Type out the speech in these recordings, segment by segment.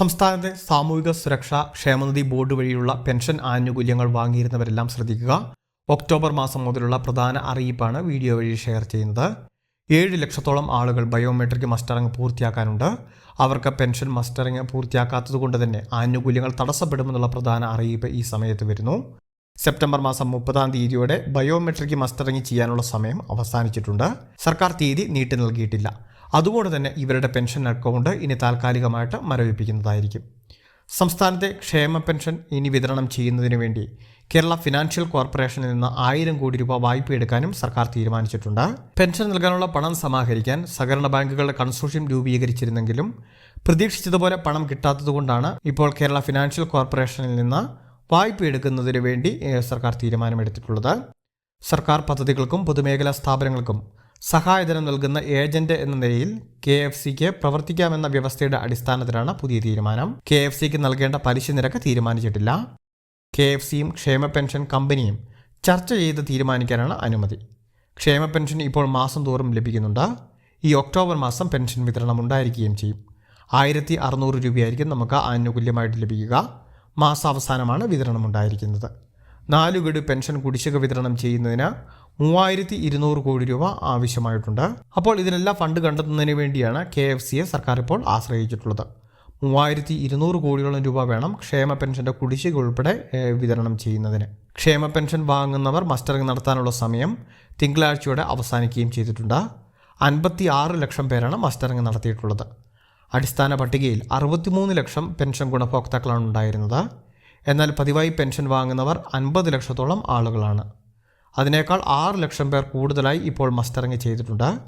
സംസ്ഥാനത്തെ സാമൂഹിക സുരക്ഷാ ക്ഷേമനിധി ബോർഡ് വഴിയുള്ള പെൻഷൻ ആനുകൂല്യങ്ങൾ വാങ്ങിയിരുന്നവരെല്ലാം ശ്രദ്ധിക്കുക. ഒക്ടോബർ മാസം മുതലുള്ള പ്രധാന അറിയിപ്പാണ് വീഡിയോ വഴി ഷെയർ ചെയ്യുന്നത്. ഏഴ് ലക്ഷത്തോളം ആളുകൾ ബയോമെട്രിക് മസ്റ്ററിംഗ് പൂർത്തിയാക്കാനുണ്ട്. അവർക്ക് പെൻഷൻ മസ്റ്ററിംഗ് പൂർത്തിയാക്കാത്തതുകൊണ്ട് തന്നെ ആനുകൂല്യങ്ങൾ തടസ്സപ്പെടുമെന്നുള്ള പ്രധാന അറിയിപ്പ് ഈ സമയത്ത് വരുന്നു. സെപ്റ്റംബർ മാസം മുപ്പതാം തീയതിയോടെ ബയോമെട്രിക് മസ്റ്ററിംഗ് ചെയ്യാനുള്ള സമയം അവസാനിച്ചിട്ടുണ്ട്. സർക്കാർ തീയതി നീട്ടി നൽകിയിട്ടില്ല. അതുകൊണ്ട് തന്നെ ഇവരുടെ പെൻഷൻ അക്കൗണ്ട് ഇനി താൽക്കാലികമായിട്ട് മരവിപ്പിക്കുന്നതായിരിക്കും. സംസ്ഥാനത്തെ ക്ഷേമ പെൻഷൻ ഇനി വിതരണം ചെയ്യുന്നതിന് വേണ്ടി കേരള ഫിനാൻഷ്യൽ കോർപ്പറേഷനിൽ നിന്ന് ആയിരം കോടി രൂപ വായ്പ എടുക്കാനും സർക്കാർ തീരുമാനിച്ചിട്ടുണ്ട്. പെൻഷൻ നൽകാനുള്ള പണം സമാഹരിക്കാൻ സഹകരണ ബാങ്കുകളുടെ കൺസോഷ്യം രൂപീകരിച്ചിരുന്നെങ്കിലും പ്രതീക്ഷിച്ചതുപോലെ പണം കിട്ടാത്തതുകൊണ്ടാണ് ഇപ്പോൾ കേരള ഫിനാൻഷ്യൽ കോർപ്പറേഷനിൽ നിന്ന് വായ്പ എടുക്കുന്നതിന് വേണ്ടി സർക്കാർ തീരുമാനമെടുത്തിട്ടുള്ളത്. സർക്കാർ പദ്ധതികൾക്കും പൊതുമേഖലാ സ്ഥാപനങ്ങൾക്കും സഹായധനം നൽകുന്ന ഏജന്റ് എന്ന നിലയിൽ കെ എഫ് സിക്ക് പ്രവർത്തിക്കാമെന്ന വ്യവസ്ഥയുടെ അടിസ്ഥാനത്തിലാണ് പുതിയ തീരുമാനം. കെ എഫ് സിക്ക് നൽകേണ്ട പലിശ നിരക്ക് തീരുമാനിച്ചിട്ടില്ല. കെ എഫ് സിയും ക്ഷേമ പെൻഷൻ കമ്പനിയും ചർച്ച ചെയ്ത് തീരുമാനിക്കാനാണ് അനുമതി. ക്ഷേമ പെൻഷൻ ഇപ്പോൾ മാസം തോറും ലഭിക്കുന്നുണ്ട്. ഈ ഒക്ടോബർ മാസം പെൻഷൻ വിതരണം ഉണ്ടായിരിക്കുകയും ചെയ്യും. ആയിരത്തി അറുന്നൂറ് രൂപയായിരിക്കും നമുക്ക് ആനുകൂല്യമായിട്ട് ലഭിക്കുക. മാസാവസാനമാണ് വിതരണം ഉണ്ടായിരിക്കുന്നത് നാല് ഗഡു പെൻഷൻ കുടിശ്ശിക വിതരണം ചെയ്യുന്നതിന് മൂവായിരത്തി ഇരുന്നൂറ് കോടി രൂപ ആവശ്യമായിട്ടുണ്ട്. അപ്പോൾ ഇതിനെല്ലാം ഫണ്ട് കണ്ടെത്തുന്നതിന് വേണ്ടിയാണ് കെ എഫ് സിയെ സർക്കാർ ഇപ്പോൾ ആശ്രയിച്ചിട്ടുള്ളത്. മൂവായിരത്തി ഇരുന്നൂറ് കോടിയോളം രൂപ വേണം ക്ഷേമ പെൻഷന്റെ കുടിശ്ശിക ഉൾപ്പെടെ വിതരണം ചെയ്യുന്നതിന്. ക്ഷേമ പെൻഷൻ വാങ്ങുന്നവർ മസ്റ്ററിംഗ് നടത്താനുള്ള സമയം തിങ്കളാഴ്ചയോടെ അവസാനിക്കുകയും ചെയ്തിട്ടുണ്ട്. അൻപത്തി ആറ് ലക്ഷം പേരാണ് മസ്റ്ററിംഗ് നടത്തിയിട്ടുള്ളത്. അടിസ്ഥാന പട്ടികയിൽ അറുപത്തിമൂന്ന് ലക്ഷം പെൻഷൻ ഗുണഭോക്താക്കളാണ് ഉണ്ടായിരുന്നത്. എന്നാൽ പതിവായി പെൻഷൻ വാങ്ങുന്നവർ അൻപത് ലക്ഷത്തോളം ആളുകളാണ്. അതിനേക്കാൾ ആറ് ലക്ഷം പേർ കൂടുതലായി ഇപ്പോൾ മസ്റ്ററിങ് ചെയ്തിട്ടുണ്ട്.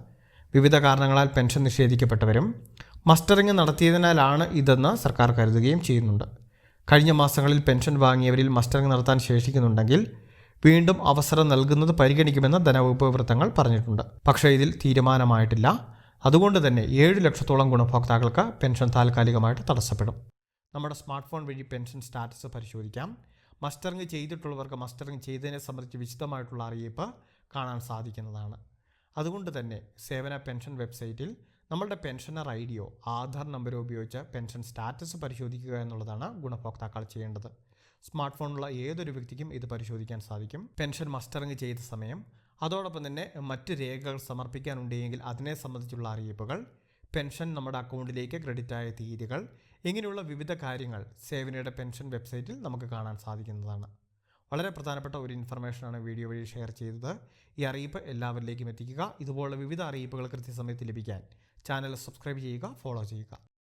വിവിധ കാരണങ്ങളാൽ പെൻഷൻ നിഷേധിക്കപ്പെട്ടവരും മസ്റ്ററിങ് നടത്തിയതിനാലാണ് ഇതെന്ന് സർക്കാർ കരുതുകയും ചെയ്യുന്നുണ്ട്. കഴിഞ്ഞ മാസങ്ങളിൽ പെൻഷൻ വാങ്ങിയവരിൽ മസ്റ്ററിങ് നടത്താൻ ശേഷിക്കുന്നുണ്ടെങ്കിൽ വീണ്ടും അവസരം നൽകുന്നത് പരിഗണിക്കുമെന്ന് ധനവകുപ്പ് വൃത്തങ്ങൾ പറഞ്ഞിട്ടുണ്ട്. പക്ഷേ ഇതിൽ തീരുമാനമായിട്ടില്ല. അതുകൊണ്ട് തന്നെ ഏഴ് ലക്ഷത്തോളം ഗുണഭോക്താക്കൾക്ക് പെൻഷൻ താൽക്കാലികമായിട്ട് തടസ്സപ്പെടും. നമ്മുടെ സ്മാർട്ട് ഫോൺ വഴി പെൻഷൻ സ്റ്റാറ്റസ് പരിശോധിക്കാം. മസ്റ്ററിങ് ചെയ്തിട്ടുള്ളവർക്ക് മസ്റ്ററിങ് ചെയ്തതിനെ സംബന്ധിച്ച് വിശദമായിട്ടുള്ള അറിയിപ്പ് കാണാൻ സാധിക്കുന്നതാണ്. അതുകൊണ്ട് തന്നെ സേവന പെൻഷൻ വെബ്സൈറ്റിൽ നമ്മളുടെ പെൻഷനർ ഐ ഡിയോ ആധാർ നമ്പരോ ഉപയോഗിച്ച് പെൻഷൻ സ്റ്റാറ്റസ് പരിശോധിക്കുക എന്നുള്ളതാണ് ഗുണഭോക്താക്കൾ ചെയ്യേണ്ടത്. സ്മാർട്ട് ഫോണുള്ള ഏതൊരു വ്യക്തിക്കും ഇത് പരിശോധിക്കാൻ സാധിക്കും. പെൻഷൻ മസ്റ്ററിങ് ചെയ്ത സമയം അതോടൊപ്പം തന്നെ മറ്റ് രേഖകൾ സമർപ്പിക്കാനുണ്ടെങ്കിൽ അതിനെ സംബന്ധിച്ചുള്ള അറിയിപ്പുകൾ പെൻഷൻ നമ്മുടെ അക്കൗണ്ടിലേക്ക് ആയ തീയതികൾ ഇങ്ങനെയുള്ള വിവിധ കാര്യങ്ങൾ സേവനയുടെ പെൻഷൻ വെബ്സൈറ്റിൽ നമുക്ക് കാണാൻ സാധിക്കുന്നതാണ്. വളരെ പ്രധാനപ്പെട്ട ഒരു ഇൻഫർമേഷനാണ് വീഡിയോ വഴി ഷെയർ ചെയ്തത്. ഈ അറിയിപ്പ് എല്ലാവരിലേക്കും എത്തിക്കുക. ഇതുപോലുള്ള വിവിധ അറിയിപ്പുകൾ കൃത്യസമയത്ത് ലഭിക്കാൻ ചാനൽ സബ്സ്ക്രൈബ് ചെയ്യുക ഫോളോ ചെയ്യുക.